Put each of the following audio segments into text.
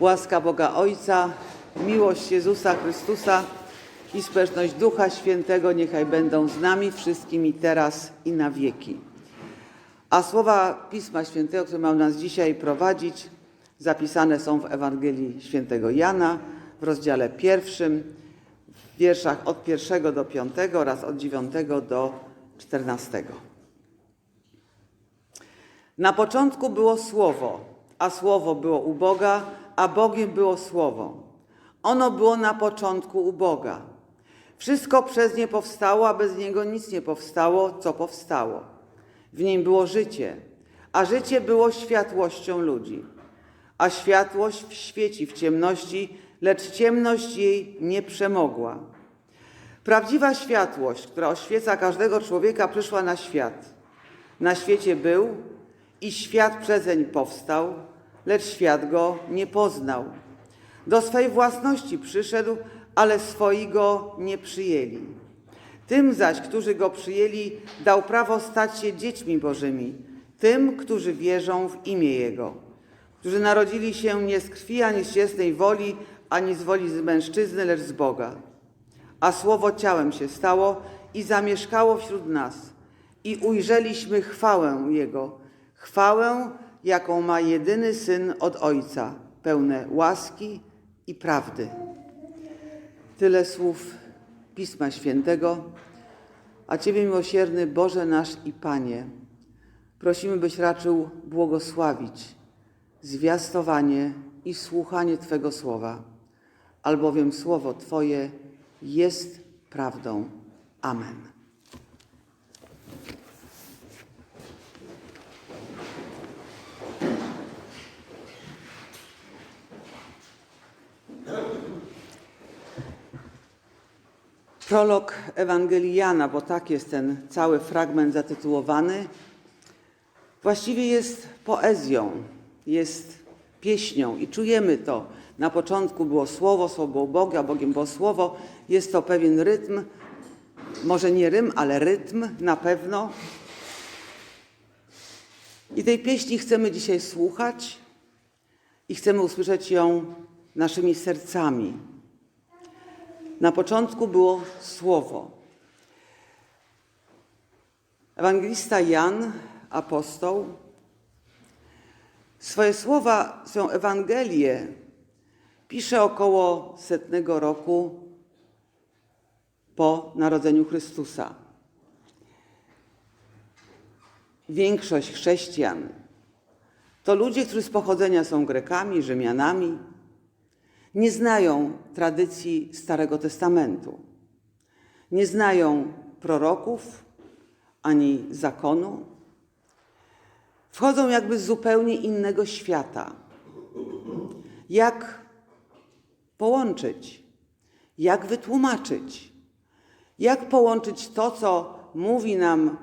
Łaska Boga Ojca, miłość Jezusa Chrystusa i społeczność Ducha Świętego niechaj będą z nami wszystkimi teraz i na wieki. A słowa Pisma Świętego, które mają nas dzisiaj prowadzić, zapisane są w Ewangelii Świętego Jana w rozdziale pierwszym, w wierszach od pierwszego do piątego oraz od dziewiątego do czternastego. Na początku było Słowo, a Słowo było u Boga, a Bogiem było Słowo. Ono było na początku u Boga. Wszystko przez nie powstało, a bez niego nic nie powstało, co powstało. W nim było życie, a życie było światłością ludzi. A światłość świeci w ciemności, lecz ciemność jej nie przemogła. Prawdziwa światłość, która oświeca każdego człowieka, przyszła na świat. Na świecie był i świat przezeń powstał, lecz świat go nie poznał. Do swej własności przyszedł, ale swoi go nie przyjęli. Tym zaś, którzy go przyjęli, dał prawo stać się dziećmi Bożymi, tym, którzy wierzą w imię Jego, którzy narodzili się nie z krwi, ani z ciasnej woli, ani z woli z mężczyzny, lecz z Boga. A Słowo ciałem się stało i zamieszkało wśród nas, i ujrzeliśmy chwałę Jego, chwałę, jaką ma jedyny Syn od Ojca, pełne łaski i prawdy. Tyle słów Pisma Świętego, a Ciebie, miłosierny Boże nasz i Panie, prosimy, byś raczył błogosławić zwiastowanie i słuchanie Twego słowa, albowiem słowo Twoje jest prawdą. Amen. Prolog Ewangelii Jana, bo tak jest ten cały fragment zatytułowany, właściwie jest poezją, jest pieśnią i czujemy to. Na początku było Słowo, Słowo było Boga, Bogiem było Słowo. Jest to pewien rytm, może nie rym, ale rytm na pewno. I tej pieśni chcemy dzisiaj słuchać i chcemy usłyszeć ją naszymi sercami. Na początku było Słowo. Ewangelista Jan, apostoł, swoje słowa, swoją Ewangelię pisze około setnego roku po narodzeniu Chrystusa. Większość chrześcijan to ludzie, którzy z pochodzenia są Grekami, Rzymianami, nie znają tradycji Starego Testamentu, nie znają proroków ani zakonu. Wchodzą jakby z zupełnie innego świata. Jak połączyć? Jak wytłumaczyć? Jak połączyć to, co mówi nam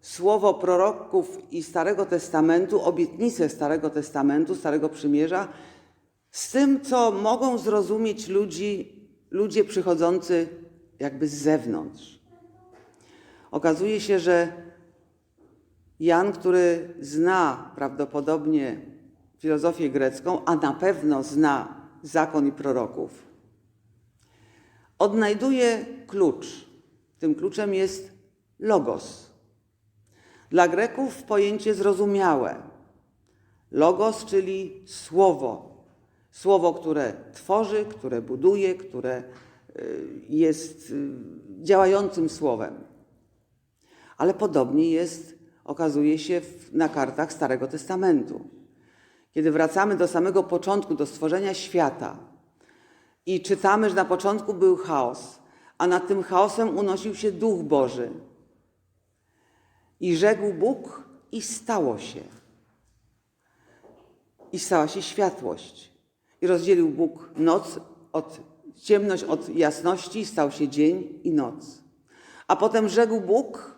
słowo proroków i Starego Testamentu, obietnice Starego Testamentu, Starego Przymierza, z tym, co mogą zrozumieć ludzi, ludzie przychodzący jakby z zewnątrz. Okazuje się, że Jan, który zna prawdopodobnie filozofię grecką, a na pewno zna zakon i proroków, odnajduje klucz. Tym kluczem jest logos. Dla Greków pojęcie zrozumiałe. Logos, czyli słowo, Słowo, które tworzy, które buduje, które jest działającym słowem. Ale podobnie jest, okazuje się, na kartach Starego Testamentu. Kiedy wracamy do samego początku, do stworzenia świata i czytamy, że na początku był chaos, a nad tym chaosem unosił się Duch Boży. I rzekł Bóg, i stało się. I stała się światłość. I rozdzielił Bóg noc od ciemność od jasności, stał się dzień i noc. A potem rzekł Bóg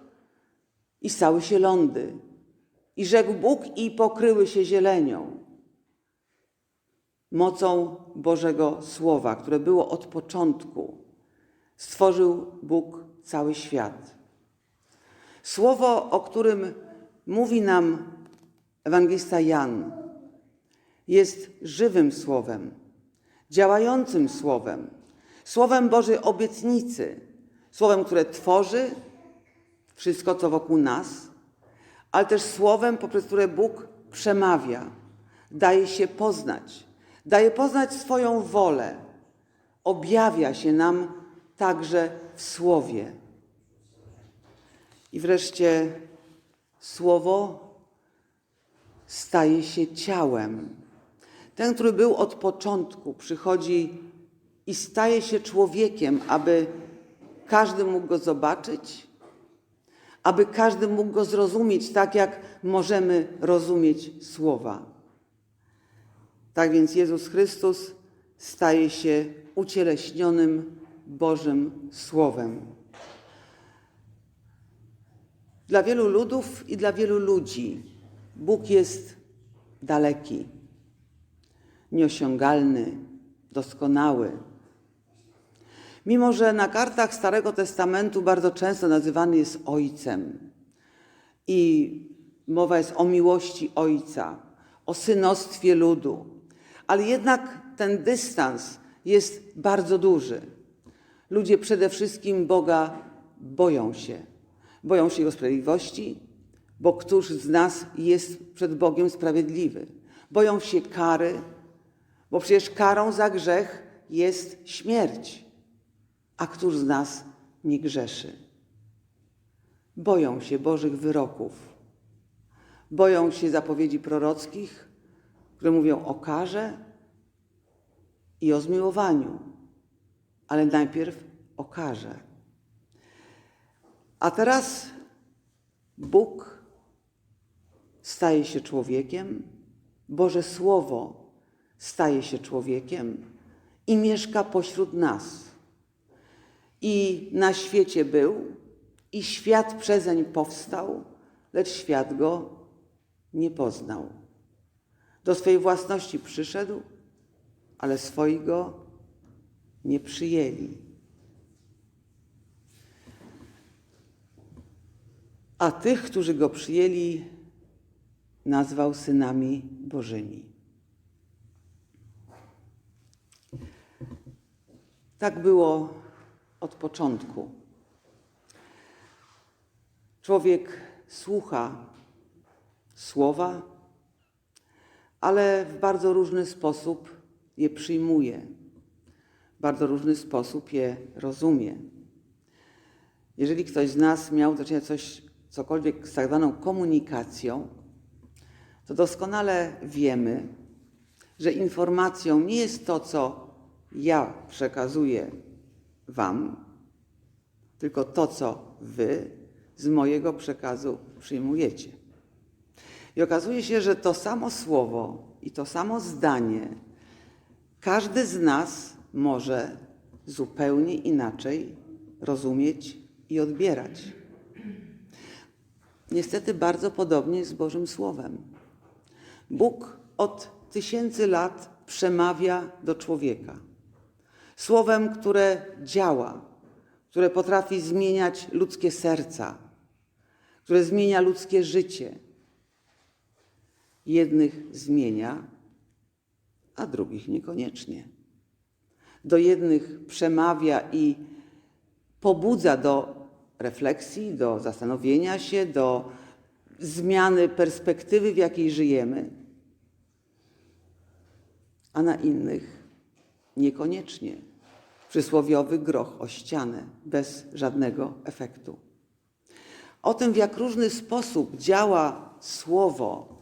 i stały się lądy. I rzekł Bóg i pokryły się zielenią. Mocą Bożego Słowa, które było od początku, stworzył Bóg cały świat. Słowo, o którym mówi nam ewangelista Jan, jest żywym słowem, działającym Słowem, Słowem Bożej obietnicy, Słowem, które tworzy wszystko, co wokół nas, ale też Słowem, poprzez które Bóg przemawia, daje się poznać, daje poznać swoją wolę, objawia się nam także w Słowie. I wreszcie Słowo staje się ciałem. Ten, który był od początku, przychodzi i staje się człowiekiem, aby każdy mógł go zobaczyć, aby każdy mógł go zrozumieć tak, jak możemy rozumieć słowa. Tak więc Jezus Chrystus staje się ucieleśnionym Bożym Słowem. Dla wielu ludów i dla wielu ludzi Bóg jest daleki, nieosiągalny, doskonały. Mimo, że na kartach Starego Testamentu bardzo często nazywany jest Ojcem i mowa jest o miłości Ojca, o synostwie ludu, ale jednak ten dystans jest bardzo duży. Ludzie przede wszystkim Boga boją się. Boją się Jego sprawiedliwości, bo któż z nas jest przed Bogiem sprawiedliwy? Boją się kary, bo przecież karą za grzech jest śmierć. A któż z nas nie grzeszy? Boją się Bożych wyroków. Boją się zapowiedzi prorockich, które mówią o karze i o zmiłowaniu, ale najpierw o karze. A teraz Bóg staje się człowiekiem, Boże Słowo staje się człowiekiem i mieszka pośród nas. I na świecie był, i świat przezeń powstał, lecz świat go nie poznał. Do swojej własności przyszedł, ale swojego nie przyjęli. A tych, którzy go przyjęli, nazwał synami Bożymi. Tak było od początku. Człowiek słucha słowa, ale w bardzo różny sposób je przyjmuje, w bardzo różny sposób je rozumie. Jeżeli ktoś z nas miał do czynienia coś, cokolwiek z tak zwaną komunikacją, to doskonale wiemy, że informacją nie jest to, co ja przekazuję Wam, tylko to, co Wy z mojego przekazu przyjmujecie. I okazuje się, że to samo słowo i to samo zdanie każdy z nas może zupełnie inaczej rozumieć i odbierać. Niestety bardzo podobnie z Bożym Słowem. Bóg od tysięcy lat przemawia do człowieka. Słowem, które działa, które potrafi zmieniać ludzkie serca, które zmienia ludzkie życie. Jednych zmienia, a drugich niekoniecznie. Do jednych przemawia i pobudza do refleksji, do zastanowienia się, do zmiany perspektywy, w jakiej żyjemy, a na innych niekoniecznie. Przysłowiowy groch o ścianę, bez żadnego efektu. O tym, w jak różny sposób działa słowo,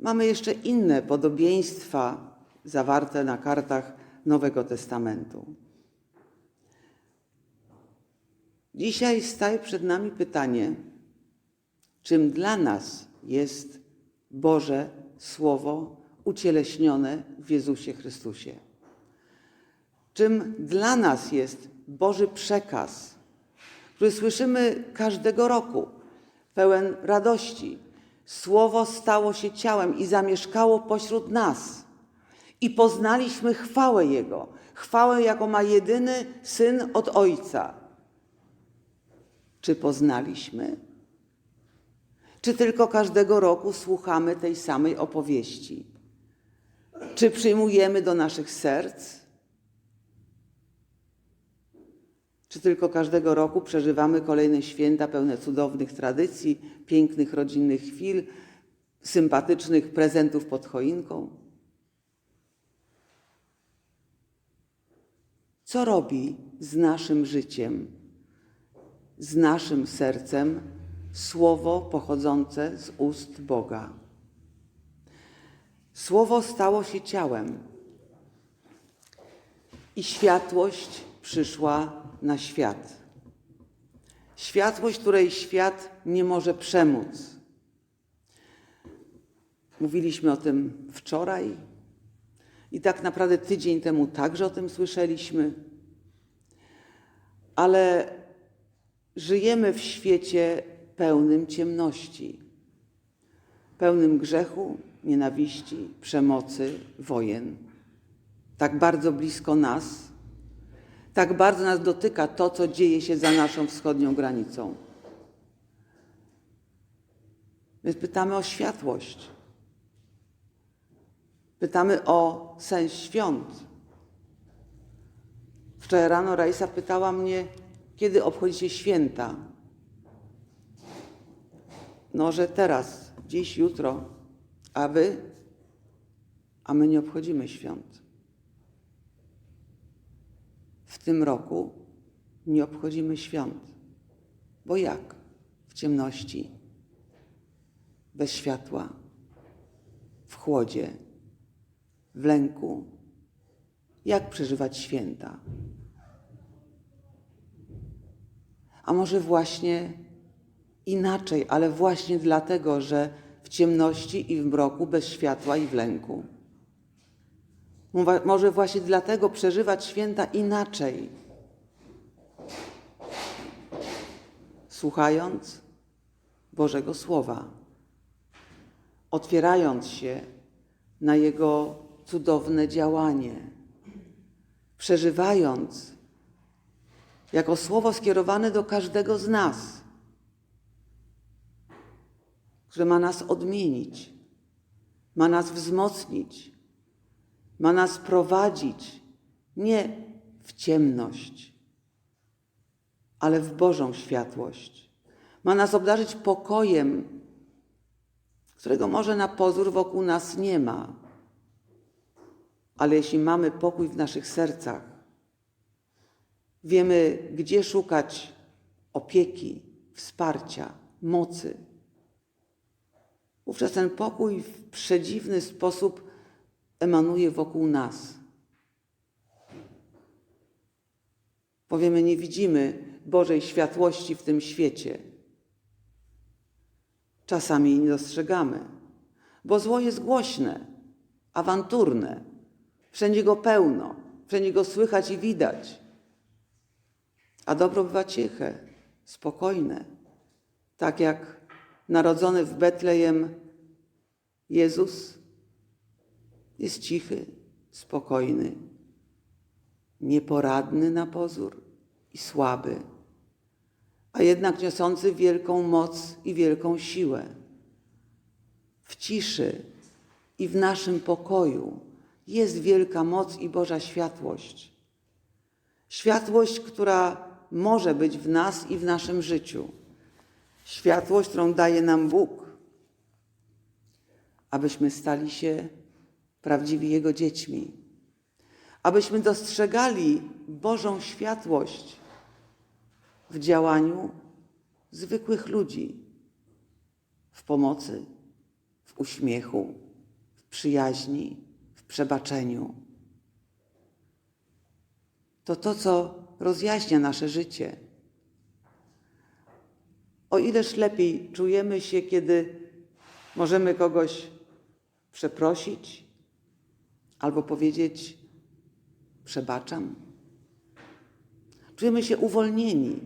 mamy jeszcze inne podobieństwa zawarte na kartach Nowego Testamentu. Dzisiaj staje przed nami pytanie, czym dla nas jest Boże Słowo ucieleśnione w Jezusie Chrystusie. Czym dla nas jest Boży przekaz, który słyszymy każdego roku, pełen radości. Słowo stało się ciałem i zamieszkało pośród nas. I poznaliśmy chwałę Jego, chwałę, jaką ma jedyny syn od Ojca. Czy poznaliśmy? Czy tylko każdego roku słuchamy tej samej opowieści? Czy przyjmujemy do naszych serc? Czy tylko każdego roku przeżywamy kolejne święta pełne cudownych tradycji, pięknych rodzinnych chwil, sympatycznych prezentów pod choinką? Co robi z naszym życiem, z naszym sercem słowo pochodzące z ust Boga? Słowo stało się ciałem i światłość przyszła na świat. Światłość, której świat nie może przemóc. Mówiliśmy o tym wczoraj i tak naprawdę tydzień temu także o tym słyszeliśmy. Ale żyjemy w świecie pełnym ciemności, pełnym grzechu, nienawiści, przemocy, wojen. Tak bardzo blisko nas, tak bardzo nas dotyka to, co dzieje się za naszą wschodnią granicą. Więc pytamy o światłość. Pytamy o sens świąt. Wczoraj rano Raisa pytała mnie, kiedy obchodzicie święta. No, że teraz, dziś, jutro, a wy? A my nie obchodzimy świąt. W tym roku nie obchodzimy świąt. Bo jak? W ciemności, bez światła, w chłodzie, w lęku. Jak przeżywać święta? A może właśnie inaczej, ale właśnie dlatego, że w ciemności i w mroku, bez światła i w lęku. Może właśnie dlatego przeżywać święta inaczej. Słuchając Bożego Słowa, otwierając się na Jego cudowne działanie, przeżywając jako słowo skierowane do każdego z nas, które ma nas odmienić, ma nas wzmocnić, ma nas prowadzić nie w ciemność, ale w Bożą światłość. Ma nas obdarzyć pokojem, którego może na pozór wokół nas nie ma. Ale jeśli mamy pokój w naszych sercach, wiemy, gdzie szukać opieki, wsparcia, mocy. Wówczas ten pokój w przedziwny sposób emanuje wokół nas. Powiemy, nie widzimy Bożej światłości w tym świecie. Czasami jej nie dostrzegamy, bo zło jest głośne, awanturne, wszędzie go pełno, wszędzie go słychać i widać. A dobro bywa ciche, spokojne, tak jak narodzony w Betlejem Jezus jest cichy, spokojny, nieporadny na pozór i słaby, a jednak niosący wielką moc i wielką siłę. W ciszy i w naszym pokoju jest wielka moc i Boża światłość. Światłość, która może być w nas i w naszym życiu. Światłość, którą daje nam Bóg, abyśmy stali się prawdziwi Jego dziećmi, abyśmy dostrzegali Bożą światłość w działaniu zwykłych ludzi, w pomocy, w uśmiechu, w przyjaźni, w przebaczeniu. To to, co rozjaśnia nasze życie. O ileż lepiej czujemy się, kiedy możemy kogoś przeprosić, albo powiedzieć: Przebaczam. Czujemy się uwolnieni.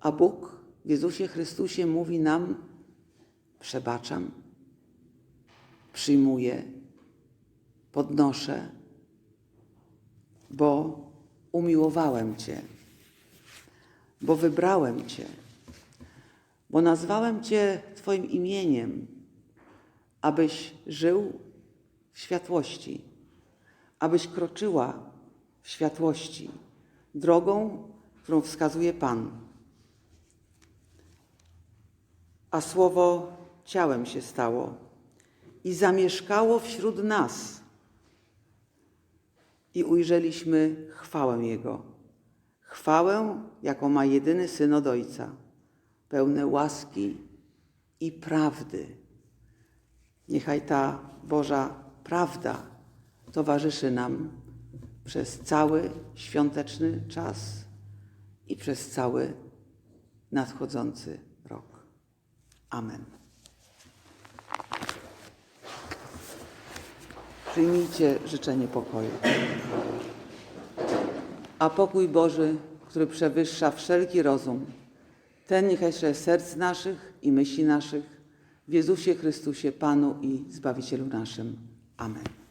A Bóg w Jezusie Chrystusie mówi nam: Przebaczam, przyjmuję, podnoszę, bo umiłowałem Cię, bo wybrałem Cię, bo nazwałem Cię Twoim imieniem, abyś żył w światłości, abyś kroczyła w światłości, drogą, którą wskazuje Pan. A słowo ciałem się stało i zamieszkało wśród nas. I ujrzeliśmy chwałę Jego. Chwałę, jaką ma jedyny Syn od Ojca, pełne łaski i prawdy. Niechaj ta Boża prawda towarzyszy nam przez cały świąteczny czas i przez cały nadchodzący rok. Amen. Przyjmijcie życzenie pokoju. A pokój Boży, który przewyższa wszelki rozum, ten niechaj serc naszych i myśli naszych w Jezusie Chrystusie, Panu i Zbawicielu naszym. Amen.